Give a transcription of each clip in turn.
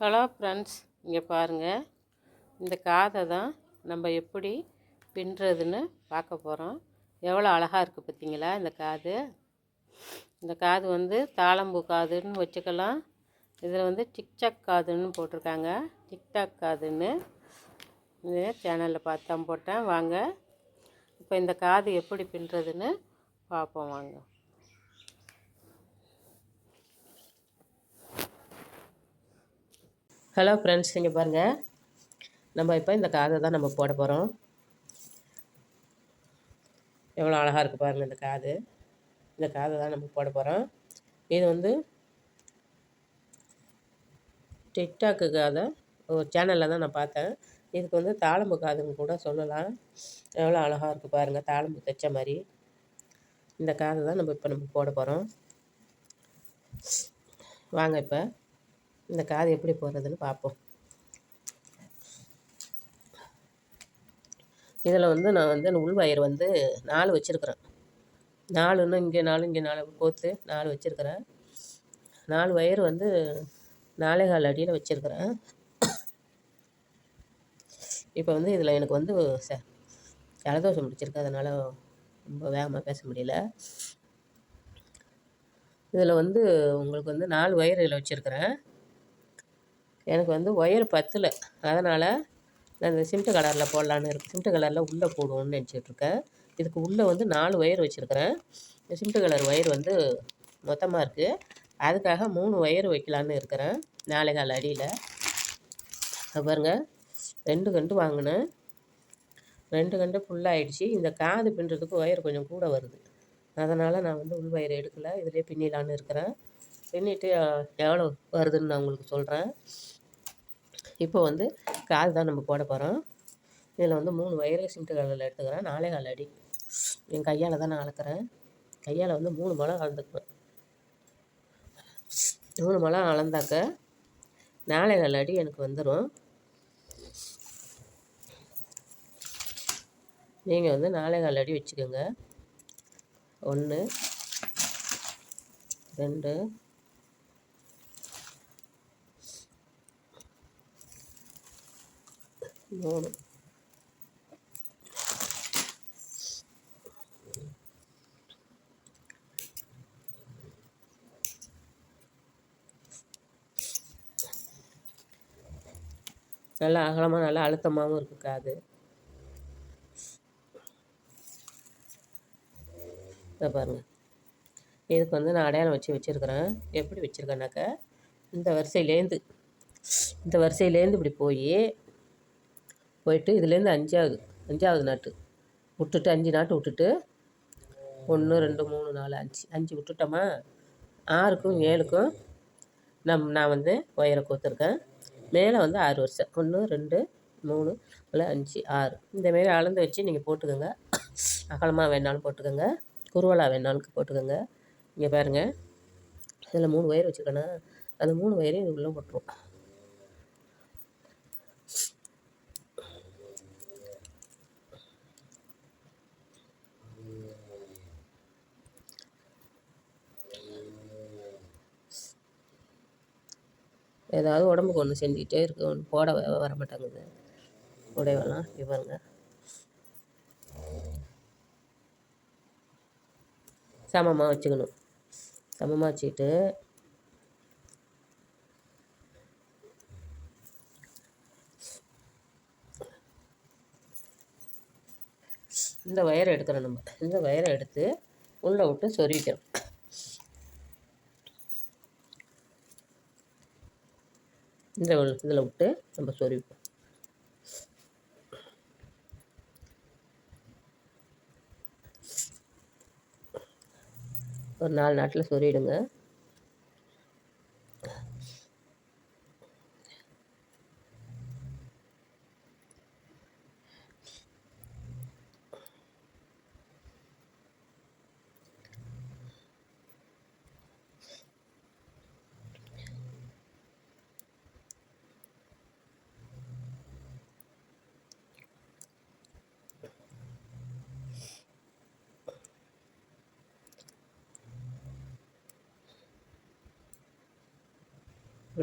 Hello friends இங்கே பாருங்கள் இந்த காதை தான் நம்ம எப்படி பின்னுறதுன்னு பார்க்க போகிறோம் எவ்வளோ அழகாக இருக்குது பார்த்தீங்களா இந்த காது? இந்த காது வந்து தாளம்பூ காதுன்னு வச்சுக்கலாம். இதில் வந்து டிக்டாக் காதுன்னு போட்டிருக்காங்க. டிக்டாக் காதுன்னு இந்த சேனலில் பார்த்து தான் போட்டேன். வாங்க இப்போ இந்த காது எப்படி பின்னுறதுன்னு பார்ப்போம். வாங்க. ஹலோ ஃப்ரெண்ட்ஸ் நீங்கள் பாருங்கள் நம்ம இப்போ இந்த காதை தான் நம்ம போட போகிறோம் எவ்வளோ அழகாக இருக்குது பாருங்கள் இந்த காது. இந்த காதை தான் நம்ம போட போகிறோம் இது வந்து டிக்டாக்கு காதை. ஒரு சேனலில் தான் நான் பார்த்தேன். இதுக்கு வந்து தாளம்பு காதுன்னு கூட சொல்லலாம். எவ்வளோ அழகாக இருக்குது பாருங்கள் தாளம்பு தைச்ச மாதிரி. இந்த காதை தான் நம்ம இப்போ நம்ம போட போகிறோம் வாங்க இப்போ. இந்த காது எப்படி போடுறதுன்னு பார்ப்போம். இதில் வந்து நான் வந்து உள் வந்து நாலு வச்சுருக்குறேன். நாலுன்னு இங்கே நாலு இங்கே நாலு கோத்து நாலு வச்சுருக்குறேன். நாலு ஒயர் வந்து நாலே கால் அடியில் வச்சுருக்குறேன். இப்போ வந்து இதில் எனக்கு வந்து ச ஜலதோஷம் பிடிச்சிருக்கு. அதனால் ரொம்ப வேகமாக பேச முடியல. இதில் வந்து உங்களுக்கு வந்து நாலு வயர் இதில் வச்சுருக்குறேன். எனக்கு வந்து ஒயர் பத்தில். அதனால் நான் இந்த சிமெண்ட் கலரில் போடலான்னு இருக்கு. சிமெண்ட் கலரில் உள்ளே போடுவோம்னு நினச்சிட்ருக்கேன். இதுக்கு உள்ளே வந்து நாலு ஒயர் வச்சுருக்கிறேன். இந்த சிமெண்ட் கலர் ஒயர் வந்து மொத்தமாக இருக்குது அதுக்காக மூணு ஒயர் வைக்கலான்னு இருக்கிறேன். நாளை கால் அடியில். பாருங்க. ரெண்டு கண்டு வாங்கினேன். ரெண்டு கண்டு ஃபுல்லாகிடுச்சு இந்த காது பின்னுறதுக்கு ஒயர் கொஞ்சம் கூட வருது. அதனால் நான் வந்து உள் ஒயர் எடுக்கலை. இதிலே பின்னிடலான்னு இருக்கிறேன். பின்னிட்டு எவ்வளோ வருதுன்னு நான் உங்களுக்கு சொல்கிறேன் இப்போ வந்து காது தான் நம்ம போட போகிறோம் இதில் வந்து மூணு வயரு சிமெண்ட் கலரில் எடுத்துக்கிறேன். நாலே கால் அடி. என் கையால் தான் நான் அளக்கிறேன். கையால் வந்து மூணு மலம் அளந்துக்குவேன். மூணு மலம் அளந்தாக்க நாலே கால் அடி எனக்கு வந்துடும் நீங்கள் வந்து நாலே கால் அடி வச்சுக்கோங்க. ஒன்று ரெண்டு மூணு நல்லா அகலமாக நல்லா அழுத்தமாகவும் இருக்குது காது. இதை பாருங்கள் இதுக்கு வந்து நான் அடையாளம் வச்சு வச்சுருக்கிறேன். எப்படி வச்சுருக்கேன்னாக்கா இந்த வரிசையிலேருந்து இந்த வரிசையிலேருந்து இப்படி போய் போயிட்டு இதுலேருந்து அஞ்சாவது அஞ்சாவது நாட்டு. விட்டுட்டு அஞ்சு நாட்டு விட்டுட்டு ஒன்று ரெண்டு மூணு நாலு அஞ்சு. அஞ்சு விட்டுட்டோமா? ஆறுக்கும் ஏழுக்கும் நம் நான் வந்து ஒயரை கோத்துருக்கேன். மேலே வந்து ஆறு வருஷம். ஒன்று ரெண்டு மூணு இல்லை அஞ்சு ஆறு. இந்தமாரி அளந்து வச்சு நீங்கள் போட்டுக்கோங்க. அகலமாக வேணாலும் போட்டுக்கோங்க. குருவலாக வேணாலும் போட்டுக்கோங்க. இங்கே பாருங்கள் இதில் மூணு ஒயர் வச்சுருக்கேன்னா அந்த மூணு ஒயரையும் இது உள்ளே போட்டுருவோம். ஏதாவது உடம்புக்கு ஒன்று செஞ்சுக்கிட்டே இருக்கு. ஒன்று போட வர மாட்டேங்குது. உடையவெல்லாம் இவருங்க சமமாக வச்சுக்கணும். சமமாக வச்சுக்கிட்டு இந்த வயரை எடுக்கிறோம் நம்ம. இந்த வயரை எடுத்து உள்ளே விட்டு சொருவிக்கிறோம் இந்த இதில் விட்டு நம்ம சொருவிப்போம் ஒரு நாலு நாட்டில் சொருவிடுங்க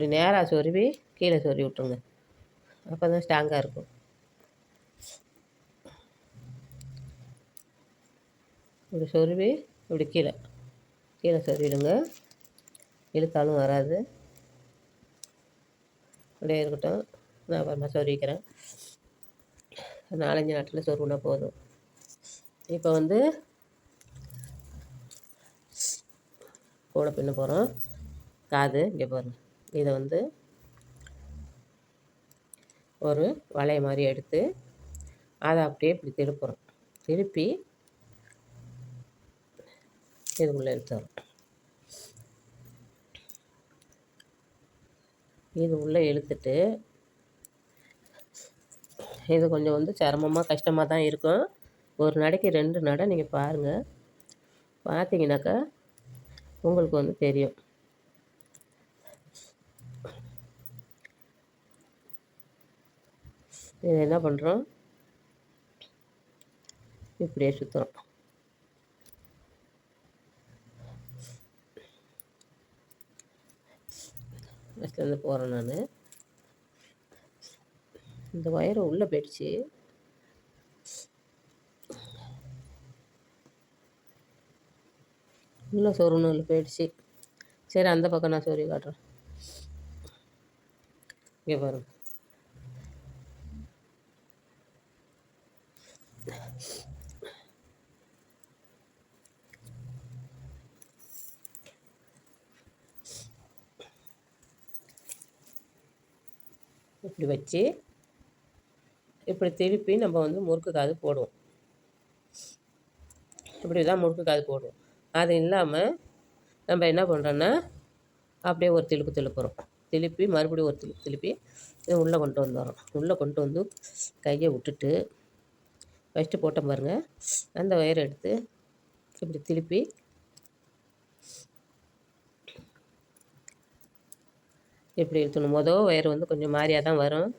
இப்படி நேராக சொருவி கீழே சொருவி விட்ருங்க அப்போ தான் ஸ்ட்ராங்காக இருக்கும். இப்படி சொருவி இப்படி கீழே. கீழே சொருவிடுங்க. இழுத்தாலும் வராது. அப்படியே இருக்கட்டும். நான் அப்புறமா சொருவிக்கிறேன். நாலஞ்சு நாட்டில் சொருவினா போதும். இப்போ வந்து கூட பின்ன போகிறோம் காது இங்கே பாருங்க. இதை வந்து ஒரு வளைய மாதிரி எடுத்து அதை அப்படியே இப்படி திருப்புறோம். திருப்பி இதுக்குள்ளே இழுத்துறோம் இது உள்ளே இழுத்துட்டு இது கொஞ்சம் வந்து சிரமமாக கஷ்டமாக தான் இருக்கும். ஒரு நடைக்கு ரெண்டு நடை நீங்கள் பாருங்கள் பார்த்தீங்கன்னாக்கா உங்களுக்கு வந்து தெரியும். இதை என்ன பண்ணுறோம் இப்படியே சுற்றுறோம் ஃபஸ்ட்லேருந்து போகிறேன் நான். இந்த ஒயர் உள்ளே போயிடுச்சு. உள்ளே சொருணுல போயிடுச்சு. சரி அந்த பக்கம் நான் சொருவி காட்டுறேன். இங்கே பாருங்கள் இப்படி வச்சு இப்படி திருப்பி நம்ம வந்து முறுக்கு காது போடுவோம். இப்படி தான் முறுக்கு காது போடுவோம். அது இல்லாமல் நம்ம என்ன பண்ணுறோன்னா அப்படியே ஒரு திருப்பு திருப்புறோம். திருப்பி மறுபடியும் ஒரு திருப்பி திருப்பி இதை உள்ளே கொண்டு வந்துடுறோம். உள்ளே கொண்டு வந்து கையை விட்டுட்டு ஃபஸ்ட்டு போட்டோம் பாருங்கள் அந்த ஒயரை எடுத்து இப்படி திருப்பி இப்படி இழுத்தணும் மொதல் ஒயர் வந்து கொஞ்சம் மாதிரியாக தான் வரும்.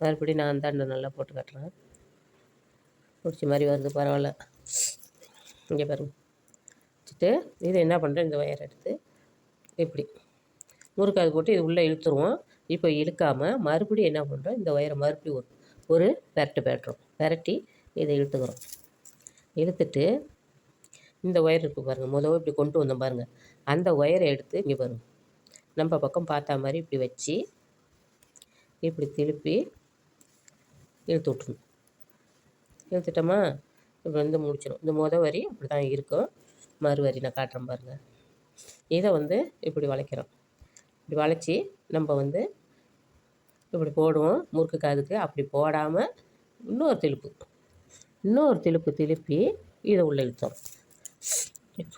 மறுபடியும் நான் அந்தாண்ட நல்லா போட்டு காட்டுறேன் பிடிச்ச மாதிரி வருது பரவாயில்ல. இங்கே பாருங்க. வச்சுட்டு இதை என்ன பண்ணுறேன் இந்த ஒயர் எடுத்து இப்படி முறுக்காது போட்டு இது உள்ளே இழுத்துருவோம். இப்போ இழுக்காமல் மறுபடியும் என்ன பண்ணுறோம் இந்த ஒயரை மறுபடியும் ஒரு ஒரு பெரட்டு பெரட்டுறோம் பெரட்டி இதை இழுத்துக்கிறோம். இழுத்துட்டு இந்த ஒயர் இருக்குது பாருங்கள் முதல்ல இப்படி கொண்டு வந்தோம் பாருங்கள் அந்த ஒயரை எடுத்து இங்கே பாருங்கள் நம்ம பக்கம் பார்த்தா மாதிரி இப்படி வச்சு இப்படி திருப்பி இழுத்து விட்ருணும் இழுத்துட்டோமா? இப்படி வந்து முடிச்சிடும் இந்த முத வரி இப்படி தான் இருக்கும். மறு வரி நான் காட்டுறேன் பாருங்கள் இதை வந்து இப்படி வளைக்கிறோம். இப்படி வளைச்சி நம்ம வந்து இப்படி போடுவோம். முறுக்கு காதுக்கு அப்படி போடாமல் இன்னொரு திருப்பு. இன்னொரு திருப்பு திருப்பி இதை உள்ளே இழுத்தோம்.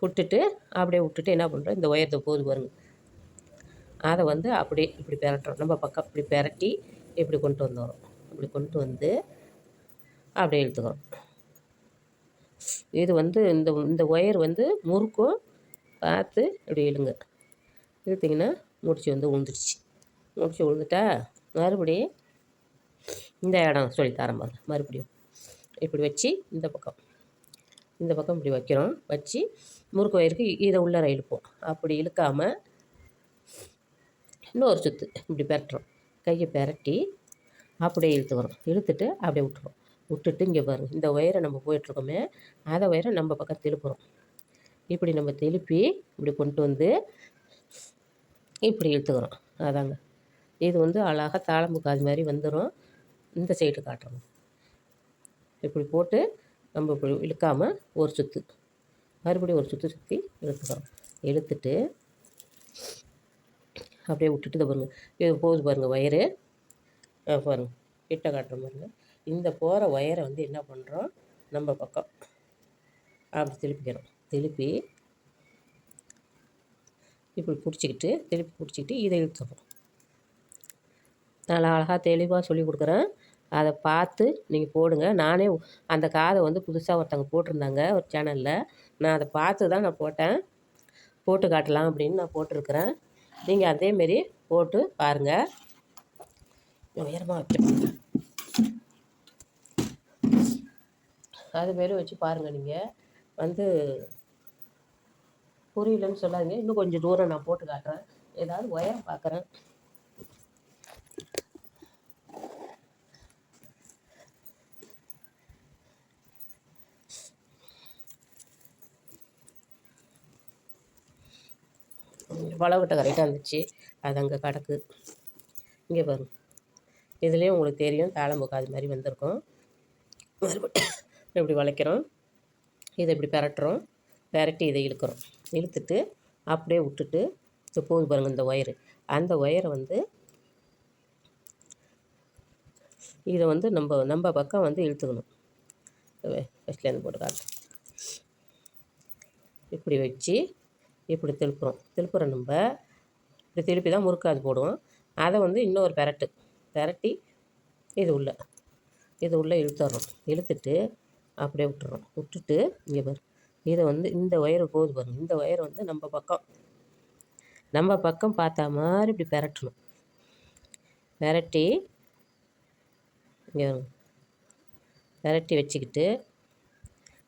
விட்டுட்டு அப்படியே விட்டுட்டு என்ன பண்ணுறோம் இந்த உயரத்தை போது பாருங்கள் அதை வந்து அப்படியே இப்படி பெரட்டுறோம். நம்ம பக்கம் இப்படி பெரட்டி இப்படி கொண்டு வந்துடுறோம். இப்படி கொண்டு வந்து அப்படியே இழுத்துக்கிறோம். இது வந்து இந்த இந்த ஒயர் வந்து முறுக்கும். பார்த்து இப்படி இழுங்க. இழுத்திங்கன்னா முடிச்சு வந்து விழுந்துருச்சு முடிச்சு விழுந்துட்டா மறுபடியும் இந்த இடம் சொல்லி தரேன் பாருங்க. மறுபடியும் இப்படி வச்சு இந்த பக்கம். இந்த பக்கம் இப்படி வைக்கிறோம். வச்சு முறுக்கு ஒயருக்கு இதை உள்ளார இழுப்போம். அப்படி இழுக்காமல் இன்னொரு சுற்று இப்படி பெரட்டுறோம். கையை பெரட்டி அப்படியே இழுத்துக்கிறோம் இழுத்துட்டு அப்படியே விட்டுறோம். விட்டுட்டு இங்கே பாருங்கள் இந்த ஒயரை நம்ம போயிட்டுருக்கோமே. அதை ஒயரை நம்ம பக்கம் திருப்புறோம். இப்படி நம்ம திருப்பி இப்படி கொண்டு வந்து இப்படி இழுத்துக்கிறோம். அதாங்க. இது வந்து அழகாக தாளம்பு காது மாதிரி வந்துடும் இந்த சைடு காட்டுறோம். இப்படி போட்டு நம்ம இப்படி இழுக்காமல் ஒரு சுற்று மறுபடியும் ஒரு சுற்று சுற்றி இழுத்துக்கிறோம். இழுத்துட்டு அப்படியே விட்டுட்டு தான் பாருங்கள் இது போகுது பாருங்கள் ஒயரு பாருங்கள் கிட்ட காட்டுற பாருங்கள் இந்த போகிற ஒயரை வந்து என்ன பண்ணுறோம் நம்ம பக்கம். அப்படி திருப்பிக்கிறோம். திருப்பி இப்படி பிடிச்சிக்கிட்டு திருப்பி பிடிச்சிக்கிட்டு இதை இழுத்துறோம் நல்லா அழகாக தெளிவாக சொல்லி கொடுக்குறேன். அதை பார்த்து நீங்கள் போடுங்க. நானே அந்த காதை வந்து புதுசாக ஒருத்தவங்க போட்டிருந்தாங்க ஒரு சேனலில் நான் அதை பார்த்து தான் நான் போட்டேன். போட்டு காட்டலாம் அப்படின்னு நான் போட்டிருக்கிறேன். நீங்கள் அதேமாரி போட்டு பாருங்கள் உயரமாக வச்சு அதுமாரி வச்சு பாருங்கள் நீங்கள் வந்து புரியலன்னு சொல்லாதீங்க. இன்னும் கொஞ்சம் தூரம் நான் போட்டு காட்டுறேன். ஏதாவது உயரம் பார்க்குறேன் பழவட்டை கரெக்டாக இருந்துச்சு. அது அங்கே கிடக்கு. இங்கே பாருங்க இதுலேயும் உங்களுக்கு தெரியும் தாளம்பூக்கு அது மாதிரி வந்திருக்கும். மறுபடியும் இப்படி வளைக்கிறோம். இதை இப்படி பெரட்டுறோம். பெரட்டி இதை இழுக்கிறோம். இழுத்துட்டு அப்படியே விட்டுட்டு இது போகுது பாருங்கள் இந்த ஒயரு. அந்த ஒயரை வந்து இதை வந்து நம்ம நம்ம பக்கம் வந்து இழுத்துக்கணும். ஃபஸ்ட்லேருந்து போட்டு இப்படி வச்சு இப்படி திருப்புறோம். திருப்புற நம்ம இப்படி திருப்பி தான் முறுக்காது போடுவோம். அதை வந்து இன்னொரு பெரட்டு பெரட்டி இது உள்ள இது உள்ளே இழுத்துறோம். இழுத்துட்டு அப்படியே விட்டுறோம். விட்டுட்டு இங்கே பாரு இதை வந்து இந்த ஒயர் போகுது பாருங்க இந்த ஒயர் வந்து நம்ம பக்கம் நம்ம பக்கம் பார்த்தா மாதிரி இப்படி பெரட்டணும். பெரட்டி இங்கே பெரட்டி வச்சுக்கிட்டு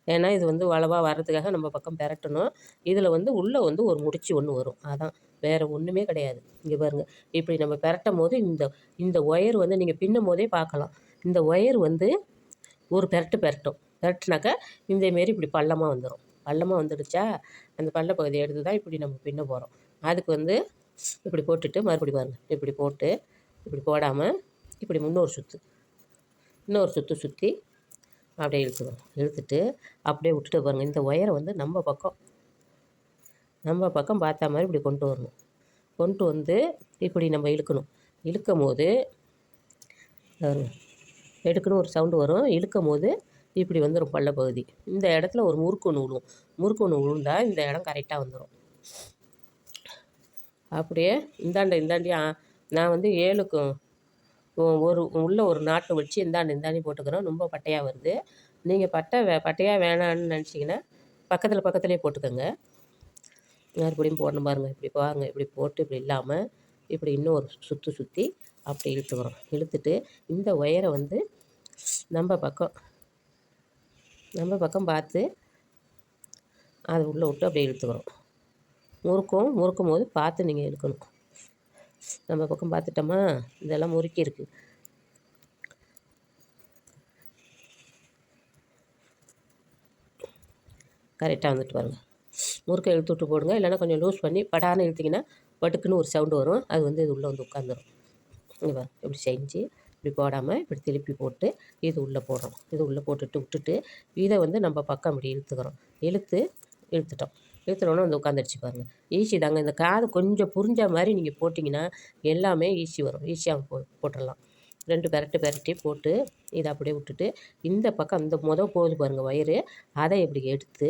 ஏன்னா இது வந்து வளவாக வர்றதுக்காக நம்ம பக்கம் பெரட்டணும். இதில் வந்து உள்ளே வந்து ஒரு முடிச்சு ஒன்று வரும். அதான். வேறு ஒன்றுமே கிடையாது. இங்கே பாருங்கள் இப்படி நம்ம பெரட்டும் போது இந்த இந்த ஒயர் வந்து நீங்கள் பின்னும் போதே பார்க்கலாம். இந்த ஒயர் வந்து ஒரு பெரட்டு பெரட்டும். பெரட்டுனாக்கா இந்தமாரி இப்படி பள்ளமாக வந்துடும் பள்ளமாக வந்துடுச்சா? அந்த பள்ள பகுதியை எடுத்து தான் இப்படி நம்ம பின்ன போகிறோம் அதுக்கு வந்து இப்படி போட்டுட்டு மறுபடி பாருங்கள் இப்படி போட்டு இப்படி போடாமல் இப்படி முன்னொரு சுற்று இன்னொரு சுற்று சுற்றி அப்படியே இழுத்துக்கணும் இழுத்துட்டு அப்படியே விட்டுட்டு பாருங்கள் இந்த ஒயரை வந்து நம்ம பக்கம் நம்ம பக்கம் பார்த்த மாதிரி இப்படி கொண்டு வரணும். கொண்டு வந்து இப்படி நம்ம இழுக்கணும். இழுக்கும் போது எடுக்கணும் ஒரு சவுண்டு வரும். இழுக்கும் போது இப்படி வந்துடும் பள்ள பகுதி இந்த இடத்துல ஒரு முறுக்கு ஒன்று விழுவும் முறுக்கு ஒன்று விழுந்தால் இந்த இடம் கரெக்டாக வந்துடும் அப்படியே இந்தாண்ட இந்தாண்டி நான் வந்து ஏழுக்கும் ஒரு உள்ளே ஒரு நாட்டு வச்சு இந்தாண்டு இந்தாண்டி போட்டுக்கிறோம். ரொம்ப பட்டையாக வருது. நீங்கள் பட்டை வே பட்டையாக வேணான்னு நினச்சிங்கன்னா பக்கத்தில் பக்கத்துலேயே போட்டுக்கோங்க. மறுபடியும் போடணும் பாருங்கள் இப்படி பாருங்கள் இப்படி போட்டு இப்படி இல்லாமல் இப்படி இன்னும் ஒரு சுற்றி சுற்றி அப்படி இழுத்துக்கிறோம். இழுத்துட்டு இந்த ஒயரை வந்து நம்ம பக்கம் நம்ம பக்கம் பார்த்து அது உள்ளே விட்டு அப்படியே இழுத்துக்கிறோம். முறுக்கும் முறுக்கும் போது பார்த்து நீங்கள் இழுக்கணும். நம்ம பக்கம் பார்த்துட்டோமா? இதெல்லாம் முறுக்கி இருக்கு கரெக்டாக வந்துட்டு பாருங்க. முறுக்கை இழுத்து விட்டு போடுங்க. இல்லைன்னா கொஞ்சம் லூஸ் பண்ணி படான்னு இழுத்திங்கன்னா பட்டுக்குன்னு ஒரு சவுண்டு வரும். அது வந்து இது உள்ளே வந்து உட்காந்துரும் இங்கே இப்படி செஞ்சு இப்படி போடாமல் இப்படி திருப்பி போட்டு இது உள்ளே போடுறோம் இது உள்ளே போட்டுட்டு விட்டுட்டு இதை வந்து நம்ம பக்கம் இப்படி இழுத்துக்கிறோம். இழுத்து இழுத்துட்டோம். இழுத்துனோன்னே வந்து உட்காந்துருச்சு பாருங்கள் ஈஸி தாங்க இந்த காது கொஞ்சம் புரிஞ்ச மாதிரி நீங்கள் போட்டிங்கன்னா எல்லாமே ஈஸி வரும். ஈஸியாக போ போட்டுடலாம். ரெண்டு பெரட்டு பெரட்டி போட்டு இதை அப்படியே விட்டுட்டு இந்த பக்கம் இந்த முத போகுது பாருங்கள் வயிறு. அதை இப்படி எடுத்து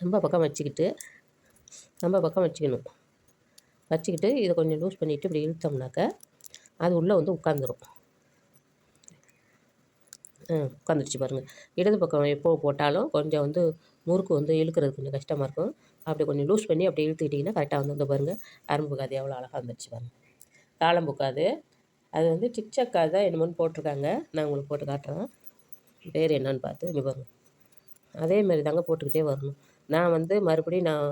நம்ம பக்கம் வச்சுக்கிட்டு நம்ம பக்கம் வச்சுக்கணும். வச்சுக்கிட்டு இதை கொஞ்சம் லூஸ் பண்ணிவிட்டு இப்படி இழுத்தோம்னாக்க அது உள்ளே வந்து உட்காந்துரும் ஆ உட்காந்துருச்சு பாருங்கள் இடது பக்கம் எப்போ போட்டாலும் கொஞ்சம் வந்து முறுக்கு வந்து இழுக்கிறது கொஞ்சம் கஷ்டமாக இருக்கும். அப்படி கொஞ்சம் லூஸ் பண்ணி அப்படி இழுத்துக்கிட்டிங்கன்னா கரெக்டாக வந்து வந்து பாருங்கள் அரும்பு காது எவ்வளோ அழகாக வந்துருச்சு பாருங்கள் தாளம்பூ காது அது வந்து சிக்சக் காது தான் என்னமோன்னு போட்டிருக்காங்க. நான் உங்களுக்கு போட்டு காட்டுறேன். பேர் என்னன்னு பார்த்து இங்கே பாருங்கள் அதே மாதிரி தாங்க போட்டுக்கிட்டே வரணும். நான் வந்து மறுபடியும் நான்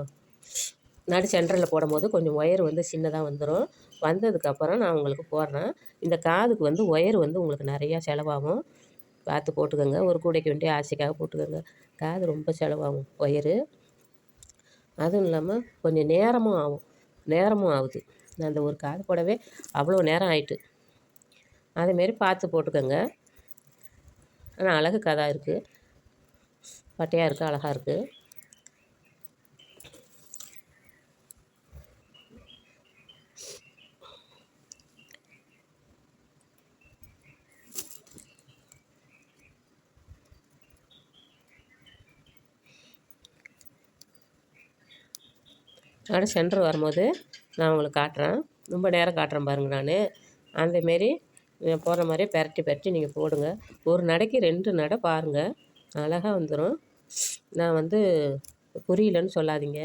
நடு சென்டரில் போடும்போது கொஞ்சம் ஒயர் வந்து சின்னதாக வந்துடும் வந்ததுக்கப்புறம் நான் உங்களுக்கு போடுறேன். இந்த காதுக்கு வந்து ஒயர் வந்து உங்களுக்கு நிறையா செலவாகும். பார்த்து போட்டுக்கோங்க. ஒரு கூடைக்கு வேண்டிய ஆசைக்காக போட்டுக்கோங்க. காது ரொம்ப செலவாகும். ஒயரு அதுவும் இல்லாமல் கொஞ்சம் நேரமும் ஆகும். நேரமும் ஆகுது. அந்த ஒரு காது போடவே அவ்வளோ நேரம் ஆயிட்டு. அதேமாரி பார்த்து போட்டுக்கோங்க. ஆனால் அழகு கதா இருக்குது பட்டையாக இருக்குது அழகாக இருக்குது நடு சென்டர் வரும்போது நான் உங்களுக்கு காட்டுறேன். ரொம்ப நேரம் காட்டுறேன் பாருங்கள் நான். அந்தமாரி போடுற மாதிரியே பெரட்டி பெரட்டி நீங்கள் போடுங்க. ஒரு நடைக்கு ரெண்டு நடை பாருங்கள் அழகாக வந்துடும் நான் வந்து புரியலன்னு சொல்லாதீங்க.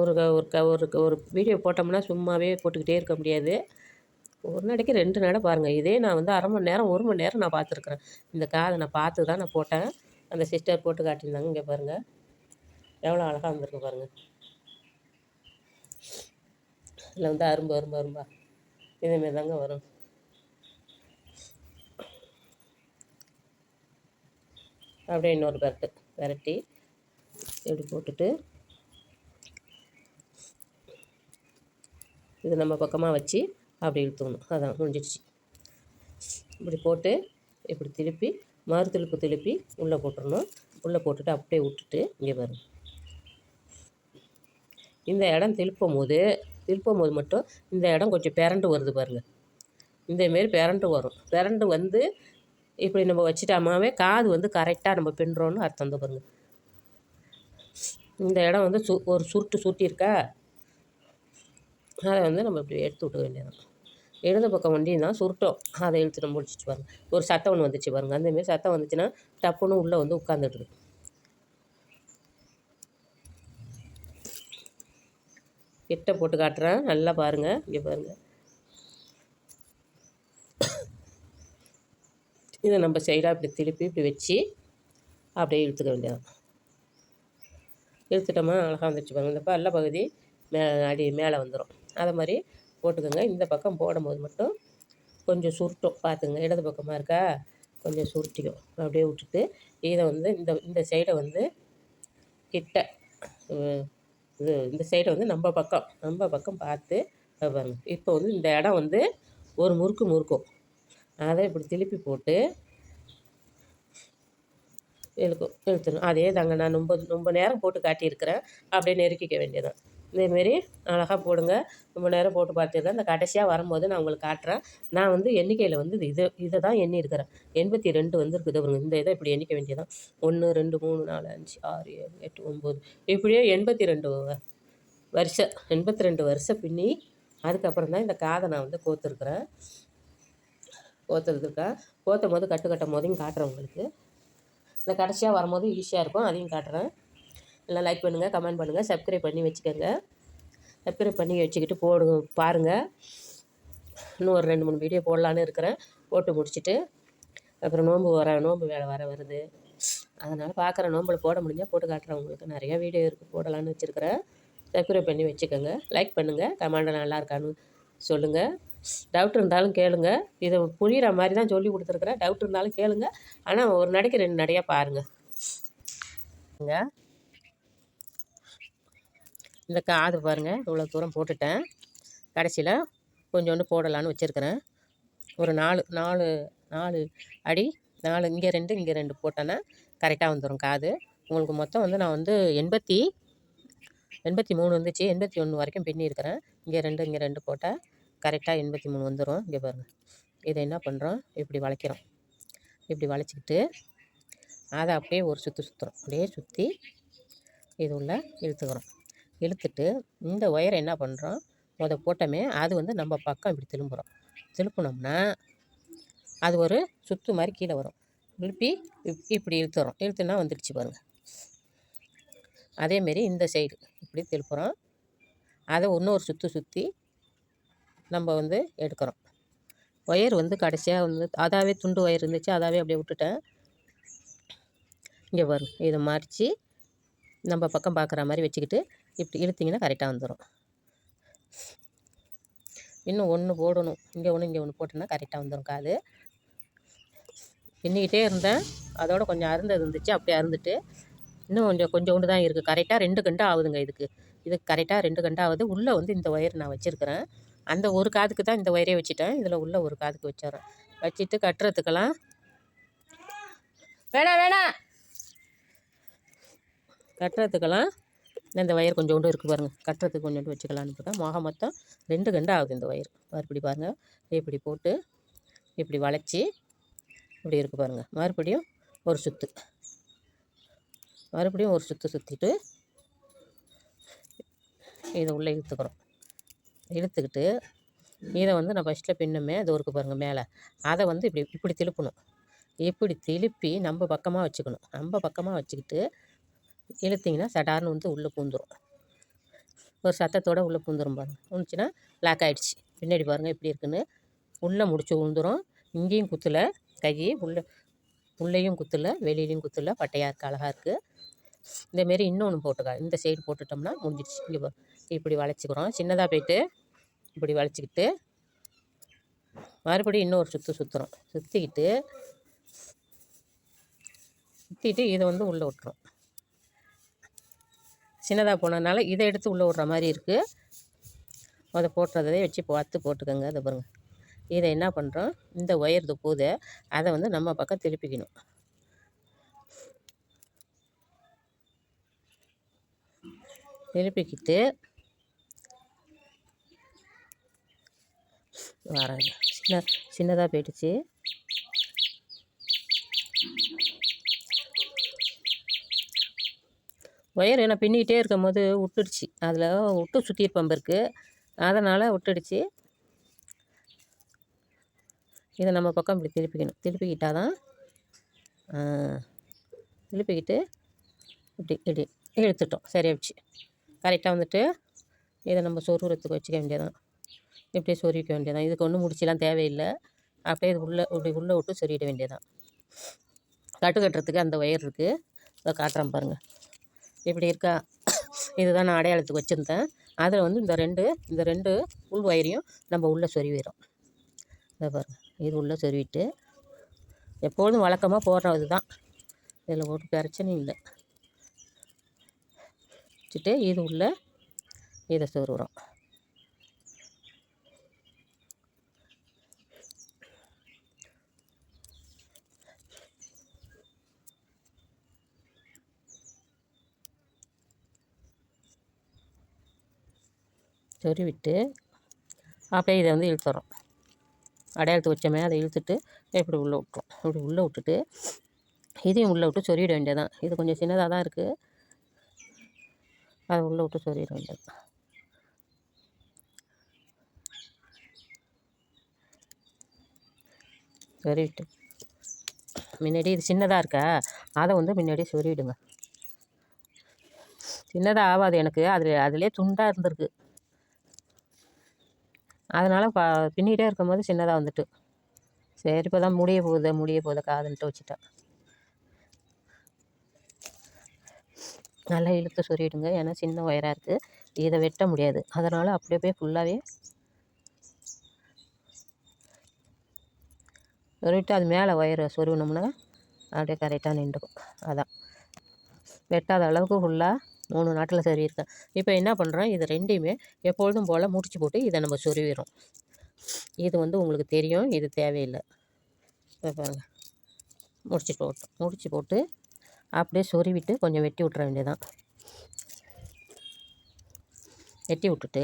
ஒரு க ஒரு க ஒரு ஒரு வீடியோ போட்டோம்னா சும்மாவே போட்டுக்கிட்டே இருக்க முடியாது. ஒரு நடைக்கு ரெண்டு நடை பாருங்கள் இதே நான் வந்து அரை மணி நேரம் ஒரு மணி நேரம் நான் பார்த்துருக்குறேன். இந்த காதை நான் பார்த்து தான் நான் போட்டேன். அந்த சிஸ்டர் போட்டு காட்டியிருந்தாங்க. இங்கே பாருங்கள் எவ்வளோ அழகாக வந்திருக்கு பாருங்கள் இதில் வந்து அரும்பு அரும்பு அரும்பா. இதேமாரி தாங்க வரும். அப்படியே இன்னொரு பெரட்டு விரட்டி இப்படி போட்டுட்டு இது நம்ம பக்கமாக வச்சு அப்படி இழுத்துக்கணும். அதான் முடிஞ்சிடுச்சு. இப்படி போட்டு இப்படி திருப்பி மறுதிழுப்பு திருப்பி உள்ளே போட்டுறணும். உள்ளே போட்டுட்டு அப்படியே விட்டுட்டு இங்கே வரும் இந்த இடம் திருப்பும் போது திருப்பும் போது மட்டும் இந்த இடம் கொஞ்சம் பிறண்டு வருது பாருங்கள் இந்தமாரி பிறண்டு வரும். பிறண்டு வந்து இப்படி நம்ம வச்சிட்டாமாவே காது வந்து கரெக்டாக நம்ம பின்னுறோன்னு அர்த்தம் தான் பாருங்கள் இந்த இடம் வந்து சு ஒரு சுருட்டு சுருட்டியிருக்கா? அதை வந்து நம்ம இப்படி எடுத்து விட்டுக்க வேண்டியதான் இடது பக்கம் வண்டியும் தான் சுருட்டோம். அதை இழுத்து நம்ம முடிச்சிட்டு பாருங்கள் ஒரு சத்தம் ஒன்று வந்துச்சு பாருங்கள் அந்தமாரி சத்தம் வந்துச்சுன்னா டப்புன்னு உள்ளே வந்து உட்காந்துடுது கிட்ட போட்டு காட்டுறேன். நல்லா பாருங்கள் இங்கே பாருங்கள் இதை நம்ம சைடாக இப்படி திருப்பி இப்படி வச்சு அப்படியே இழுத்துக்க வேண்டியதான் இழுத்துட்டோமா அழகாக வந்துடுச்சு பாருங்கள் இந்த பல்ல பகுதி மே அடி மேலே வந்துடும் அதை மாதிரி போட்டுக்கோங்க. இந்த பக்கம் போடும்போது மட்டும் கொஞ்சம் சுருட்டும். பார்த்துங்க இடது பக்கமாக இருக்கா? கொஞ்சம் சுருட்டிக்கும் அப்படியே விட்டுட்டு இதை வந்து இந்த இந்த சைடை வந்து கிட்ட இது இந்த சைடை வந்து நம்ம பக்கம் நம்ம பக்கம் பார்த்து இப்போ வந்து இந்த இடம் வந்து ஒரு முறுக்கு முறுக்கும். அதை இப்படி திருப்பி போட்டு இழுக்கும் இழுத்துடும் அதே தாங்க நான் ரொம்ப ரொம்ப நேரம் போட்டு காட்டியிருக்கிறேன். அப்படியே நெருக்கிக்க வேண்டியதான் இதேமாரி அழகாக போடுங்க. ரொம்ப நேரம் போட்டு பார்த்துருக்கேன் இந்த கடைசியாக வரும்போது நான் உங்களுக்கு காட்டுறேன். நான் வந்து எண்ணிக்கையில் வந்து இது இதை தான் எண்ணியிருக்கிறேன். எண்பத்தி ரெண்டு வந்து இருக்குது பாருங்க. இந்த இதை இப்படி எண்ணிக்க வேண்டியதான் ஒன்று ரெண்டு மூணு நாலு அஞ்சு ஆறு ஏழு எட்டு ஒம்பது இப்படியே எண்பத்தி ரெண்டு வருஷம் எண்பத்தி ரெண்டு வருஷம் பின்னி அதுக்கப்புறம் தான் இந்த காதை நான் வந்து கோத்துருக்குறேன். கோத்துறதுக்கேன் கோத்தும் போது கட்டு கட்டும் போதையும் காட்டுறேன் உங்களுக்கு. இந்த கடைசியாக வரும்போது ஈஸியாக இருக்கும். அதையும் காட்டுறேன். எல்லாம் லைக் பண்ணுங்கள் கமெண்ட் பண்ணுங்கள் சப்ஸ்கிரைப் பண்ணி வச்சுக்கோங்க. சப்ஸ்கிரைப் பண்ணி வச்சுக்கிட்டு போடுங்க பாருங்கள் இன்னும் ஒரு ரெண்டு மூணு வீடியோ போடலான்னு இருக்கிறேன். போட்டு முடிச்சுட்டு அப்புறம் நோன்பு வர நோன்பு வேலை வர வருது. அதனால் பார்க்குற நோம்பில் போட முடிஞ்சால் போட்டு காட்டுறேன். உங்களுக்கு நிறையா வீடியோ இருக்குது போடலான்னு வச்சுருக்கிறேன். சப்ஸ்கிரைப் பண்ணி வச்சுக்கோங்க. லைக் பண்ணுங்கள் கமெண்ட் நல்லா இருக்கான்னு சொல்லுங்கள் டவுட் இருந்தாலும் கேளுங்க. இதை புரிகிற மாதிரி தான் சொல்லி கொடுத்துருக்குறேன். டவுட் இருந்தாலும் கேளுங்க. ஆனால் ஒரு நடைக்கு ரெண்டு நடையாக பாருங்கள் இங்க இந்த காது பாருங்கள் இவ்வளோ தூரம் போட்டுட்டேன். கடைசியில் கொஞ்சோண்டு போடலான்னு வச்சுருக்கிறேன். ஒரு நாலு நாலு நாலு அடி நாலு இங்கே ரெண்டு இங்கே ரெண்டு போட்டேன்னா கரெக்டாக வந்துடும் காது. உங்களுக்கு மொத்தம் வந்து நான் வந்து எண்பத்தி எண்பத்தி மூணு வந்துச்சு. எண்பத்தி ஒன்று வரைக்கும் பின்னியிருக்கிறேன் இங்கே ரெண்டு இங்கே ரெண்டு போட்டால் கரெக்டாக எண்பத்தி மூணு வந்துடும் இங்கே பாருங்கள் இதை என்ன பண்ணுறோம் இப்படி வளைக்கிறோம். இப்படி வளைச்சிக்கிட்டு அதை அப்படியே ஒரு சுற்று சுற்றுறோம் அப்படியே சுற்றி இது உள்ள இழுத்துக்கிறோம். இழுத்துட்டு இந்த ஒயரை என்ன பண்ணுறோம் முத போட்டோமே அது வந்து நம்ம பக்கம் இப்படி திரும்புகிறோம் திருப்பினோம்னா அது ஒரு சுத்து மாதிரி கீழே வரும். திருப்பி இப்- இப்படி இழுத்துறோம். இழுத்துனா வந்துடுச்சு பாருங்கள் அதேமாரி இந்த சைடு இப்படி திருப்புறோம். அதை இன்னொரு சுற்று சுற்றி நம்ம வந்து எடுக்கிறோம். ஒயர் வந்து கடைசியாக வந்து அதாவே துண்டு ஒயர் இருந்துச்சு அதாவே அப்படியே விட்டுட்டேன். இங்கே வரும் இதை மறித்து நம்ம பக்கம் பார்க்குற மாதிரி வச்சுக்கிட்டு இப்படி இழுத்திங்கன்னா கரெக்டாக வந்துடும் இன்னும் ஒன்று போடணும். இங்கே ஒன்று இங்கே ஒன்று போட்டோன்னா கரெக்டாக வந்துடும் காது. பின்னிக்கிட்டே இருந்தேன். அதோட கொஞ்சம் அருந்தது இருந்துச்சு. அப்படியே அருந்துட்டு இன்னும் கொஞ்சம் கொஞ்சோண்டு தான் இருக்குது கரெக்டாக ரெண்டு கண்டு ஆகுதுங்க இதுக்கு. இது கரெக்டாக ரெண்டு கண்டு ஆகுது. உள்ளே வந்து இந்த ஒயர் நான் வச்சுருக்கிறேன். அந்த ஒரு காதுக்கு தான் இந்த ஒயரே வச்சுட்டேன். இதில் உள்ள ஒரு காதுக்கு வச்சிடறேன். வச்சுட்டு கட்டுறதுக்கெல்லாம் வேணாம் வேணாம். கட்டுறதுக்கெல்லாம் இந்த ஒயர் கொஞ்சோண்டு இருக்குது பாருங்கள் கட்டுறதுக்கு கொஞ்சோண்டு வச்சுக்கலான்னு இருக்கேன் முகம் மொத்தம் ரெண்டு கண்டு ஆகுது இந்த ஒயர் மறுபடி பாருங்கள் இப்படி போட்டு இப்படி வளைச்சி இப்படி இருக்குது பாருங்கள் மறுபடியும் ஒரு சுற்று மறுபடியும் ஒரு சுற்று சுற்றிட்டு இதை உள்ளே இழுத்துக்கிறோம். இழுத்துக்கிட்டு இதை வந்து நான் ஃபஸ்ட்டில் பின்னுமே அது இருக்கு பாருங்கள் மேலே. அதை வந்து இப்படி இப்படி திருப்பணும். இப்படி திருப்பி நம்ம பக்கமாக வச்சுக்கணும். நம்ம பக்கமாக வச்சுக்கிட்டு இழுத்திங்கன்னா சடார்னு வந்து உள்ளே பூந்துரும். ஒரு சத்தத்தோடு உள்ளே பூந்துரும் பாருங்கள் பூந்துச்சுன்னா லாக் ஆகிடுச்சு பின்னாடி பாருங்கள் எப்படி இருக்குன்னு. உள்ளே முடிச்சு விழுந்துரும் இங்கேயும் குத்தல கையை உள்ளே உள்ளேயும் குத்தல வெளியிலையும் குத்தல பட்டையாக இருக்குது அழகாக இருக்குது இந்தமாரி இன்னொன்று போட்டுக்கா இந்த சைடு போட்டுட்டோம்னா முடிஞ்சிடுச்சு இங்கே இப்படி வளைச்சிக்கிறோம். சின்னதாக போயிட்டு இப்படி வளைச்சிக்கிட்டு மறுபடியும் இன்னொரு சுற்று சுற்றுறோம் சுற்றிக்கிட்டு சுற்றிட்டு இதை வந்து உள்ளே விட்டுரும் சின்னதாக போனதுனால இதை எடுத்து உள்ளே விடுற மாதிரி இருக்குது அதை போட்டுறதே வச்சு பார்த்து போட்டுக்கோங்க. அதை பாருங்கள் இதை என்ன பண்ணுறோம் இந்த ஒயர் இது அதை வந்து நம்ம பக்கம் திருப்பிக்கணும். திருப்பிக்கிட்டு வர சின்ன சின்னதாக போயிடுச்சு. ஒயர் நான் பின்னிக்கிட்டே இருக்கும் போது விட்டுடுச்சு அதில் விட்டு சுற்றியிருப்பேன் இருக்குது அதனால் விட்டுடுச்சு இதை நம்ம பக்கம் இப்படி திருப்பிக்கணும். திருப்பிக்கிட்டால் தான் திருப்பிக்கிட்டு இப்படி இப்படி இழுத்துட்டோம். சரியாகிடுச்சு கரெக்டாக வந்துட்டு இதை நம்ம சொருகிறதுக்கு வச்சுக்க வேண்டியதான் இப்படியே சொருவிக்க வேண்டியதான் இதுக்கு ஒன்றும் முடிச்செல்லாம் தேவையில்லை. அப்படியே இது உள்ளே இப்படி உள்ளே விட்டு சொருகிட வேண்டியதான் கட்டு கட்டுறதுக்கு அந்த ஒயர் இருக்குது அதை காட்டுறேன் பாருங்கள் இப்படி இருக்கா? இதுதான் நான் அடையாளத்துக்கு வச்சுருந்தேன். அதில் வந்து இந்த ரெண்டு இந்த ரெண்டு உள் ஒயரையும் நம்ம உள்ளே சொருவிடும் இதை பாருங்கள் இது உள்ளே சொருவிட்டு எப்பொழுதும் வழக்கமாக போடுற இதுதான். இதில் ஒரு பிரச்சனையும் இல்லை. வச்சுட்டு இது உள்ளே இதை சொருகிறோம் சொருவிட்டு அப்படியே இதை வந்து இழுத்துறோம். அடையாளத்து வச்சோமே அதை இழுத்துட்டு இப்படி உள்ளே விட்டுரும். இப்படி உள்ளே விட்டுட்டு இதையும் உள்ளே விட்டு சொருவிட வேண்டியதான் இது கொஞ்சம் சின்னதாக தான் இருக்குது அதை உள்ளே விட்டு சொருவிட வேண்டியது. சொருவிட்டு. முன்னாடி இது சின்னதாக இருக்கா? அதை வந்து முன்னாடி சொருவிடுங்க. சின்னதாக ஆகாது எனக்கு. அதில் அதிலே துண்டாக இருந்திருக்கு. அதனால் ப பின்னிகிட்டே இருக்கும்போது சின்னதாக வந்துட்டு. சரி இப்போ தான் முடிய போகுது முடிய போகுது காதுன்ட்டு வச்சுட்டேன் நல்லா இழுத்து சொருவிடுங்க ஏன்னா சின்ன ஒயராக இருக்குது இதை வெட்ட முடியாது. அதனால் அப்படியே போய் ஃபுல்லாகவே சொருவிட்டு அது மேலே ஒயரை சொருவினோம்னா அப்படியே கரெக்டாக நின்றுக்கும். அதான். வெட்டாத அளவுக்கு ஃபுல்லாக மூணு நாட்டில் சொருவிருக்கேன் இப்போ என்ன பண்ணுறோம் இது ரெண்டையுமே எப்பொழுதும் போல் முடிச்சு போட்டு இதை நம்ம சொருவிடும் இது வந்து உங்களுக்கு தெரியும். இது தேவையில்லை. இப்போ பாருங்கள் முடிச்சு போட்டோம். முடிச்சு போட்டு அப்படியே சொருவிட்டு கொஞ்சம் வெட்டி விட்ற வேண்டியதான் வெட்டி விட்டுட்டு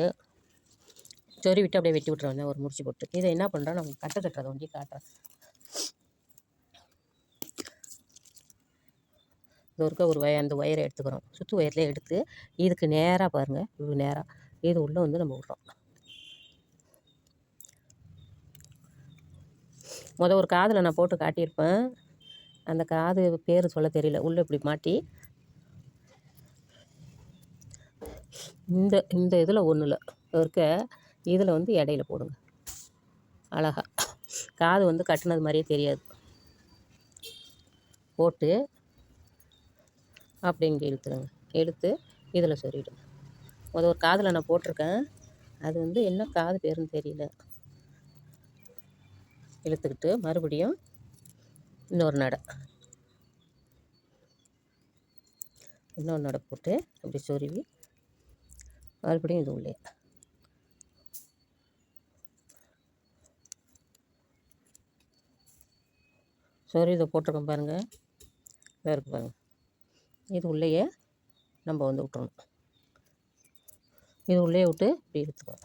சொருவிட்டு அப்படியே வெட்டி விட்ற வேண்டியதான் ஒரு முடிச்சு போட்டு. இதை என்ன பண்ணுறோம் நம்ம கட்டு கட்டுறதை ஒண்டி காட்டுறேன். இது இருக்க ஒரு வய அந்த ஒயரை எடுத்துக்கிறோம் சுற்று ஒயரில் எடுத்து இதுக்கு நேராக பாருங்கள் இது நேராக இது உள்ளே வந்து நம்ம விட்றோம். மொதல் ஒரு காதில் நான் போட்டு காட்டியிருப்பேன். அந்த காது பேர் சொல்ல தெரியல. உள்ளே இப்படி மாட்டி இந்த இந்த இதில் ஒன்றும் இருக்க இதில் வந்து இடையில போடுங்க. அழகா. காது வந்து கட்டினது மாதிரியே தெரியாது. போட்டு அப்படி இங்கே இழுத்துருங்க இழுத்து இதில் சொருவிடுங்க அது ஒரு காதில் நான் போட்டிருக்கேன். அது வந்து என்ன காது பேருன்னு தெரியல. இழுத்துக்கிட்டு மறுபடியும் இன்னொரு நடை. இன்னொரு நடை போட்டு அப்படி சொருவி மறுபடியும் இது உள்ளே. சொருவி இதை போட்டிருக்கோம் பாருங்கள் இதாக இருக்குது பாருங்கள் இது உள்ளேயே நம்ம வந்து விட்டுறணும். இது உள்ளே விட்டு இப்படி இழுத்துக்கோம்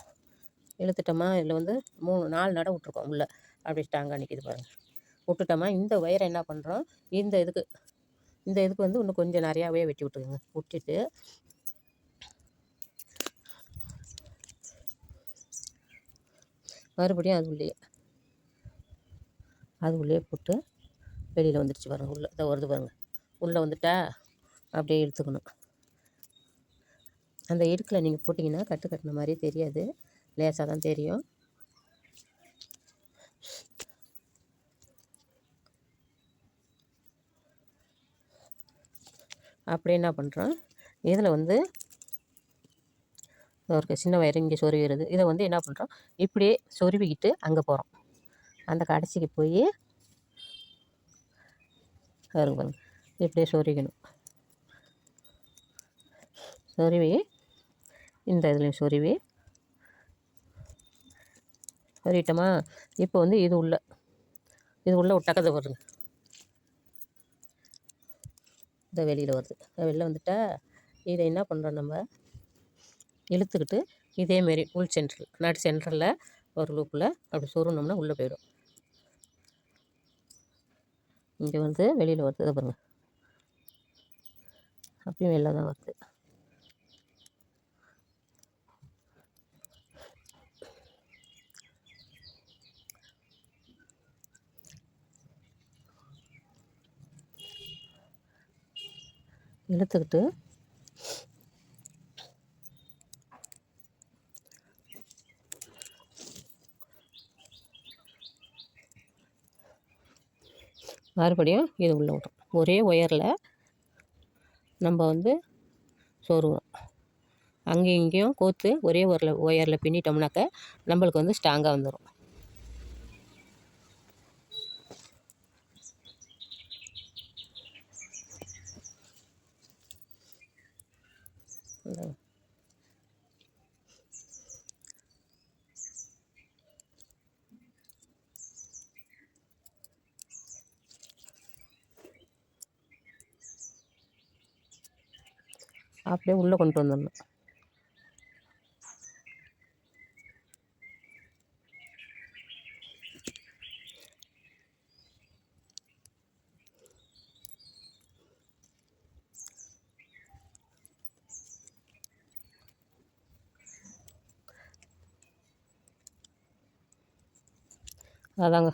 இழுத்துட்டோமா இதில் வந்து மூணு நாலு நடை விட்ருக்கோம் உள்ளே. அப்படி ஸ்ட்ராங்காக நிற்கிது பாருங்கள் விட்டுட்டோமா இந்த ஒயரை என்ன பண்ணுறோம் இந்த இதுக்கு இந்த இதுக்கு வந்து இன்னும் கொஞ்சம் நிறையாவே வெட்டி விட்டுருங்க விட்டுட்டு மறுபடியும் அது உள்ளே அது உள்ளே போட்டு வெளியில் வந்துடுச்சு பாருங்கள் உள்ளே. இதை வருது பாருங்கள் உள்ளே வந்துட்டா அப்படியே இழுத்துக்கணும் அந்த இடுக்கில் நீங்கள் போட்டிங்கன்னா கட்டு கட்டின மாதிரி தெரியாது. லேசாக தான் தெரியும். அப்படியே என்ன பண்ணுறோம் இதில் வந்து ஒரு சின்ன வயிறு இங்கே சொருகிறது இதை வந்து என்ன பண்ணுறோம் இப்படியே சொருவிக்கிட்டு அங்கே போகிறோம் அந்த கடைசிக்கு போய் பாருங்க இப்படியே சொருகணும் சொருவி. இந்த இதுலேயும் சொருவி. சொருவிட்டோமா? இப்போ வந்து இது உள்ள இது உள்ள விட்டாக்கதை வருங்க இந்த வெளியில் வருது. வெளில வந்துட்டா இதை என்ன பண்ணுறோம் நம்ம? இழுத்துக்கிட்டு இதேமாரி உள் சென்ட்ரல் நடு சென்டரில் ஒரு லூப்பில் அப்படி சொருனோம்னா உள்ளே போயிடும். இங்கே வந்து வெளியில் வருது. இதை பாருங்க. அப்பயும் வெளில தான் வருது. இழுத்துக்கிட்டு மறுபடியும் இது உள்ளே விடும் ஒரே ஒயரில் நம்ம வந்து சொருவோம் அங்கேயும் இங்கேயும் கோத்து ஒரே ஒயரில் ஒயரில் பின்னிட்டோம்னாக்க நம்மளுக்கு வந்து ஸ்ட்ராங்காக வந்துடும் அப்படியே உள்ளே கொண்டு வந்துடணும். அதாங்க.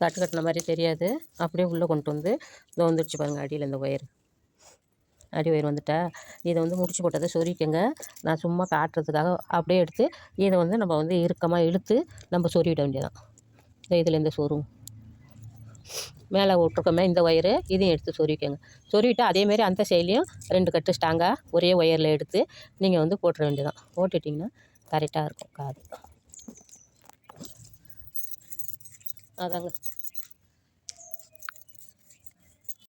தட்டு கட்டின மாதிரி தெரியாது. அப்படியே உள்ளே கொண்டு வந்து இதோ பாருங்கள் அடியில் இந்த ஒயர். அடி ஒயர் வந்துட்டா இதை வந்து முடிச்சு போட்டதை சொருவிக்கங்க நான் சும்மா காட்டுறதுக்காக அப்படியே எடுத்து இதை வந்து நம்ம வந்து இறுக்கமாக இழுத்து நம்ம சொருவிட வேண்டியதான் இந்த இதில் இந்த சொருவும் மேலே விட்ருக்கோமே இந்த ஒயரு இதையும் எடுத்து சொருவிக்கங்க சொருவிட்டு அதேமாரி அந்த சைட்லேயும் ரெண்டு கட்டு ஸ்டாங்காக ஒரே ஒயரில் எடுத்து நீங்கள் வந்து போட்டுற வேண்டியதான் போட்டுட்டிங்கன்னா கரெக்டாக இருக்கும் காது. அதாங்க.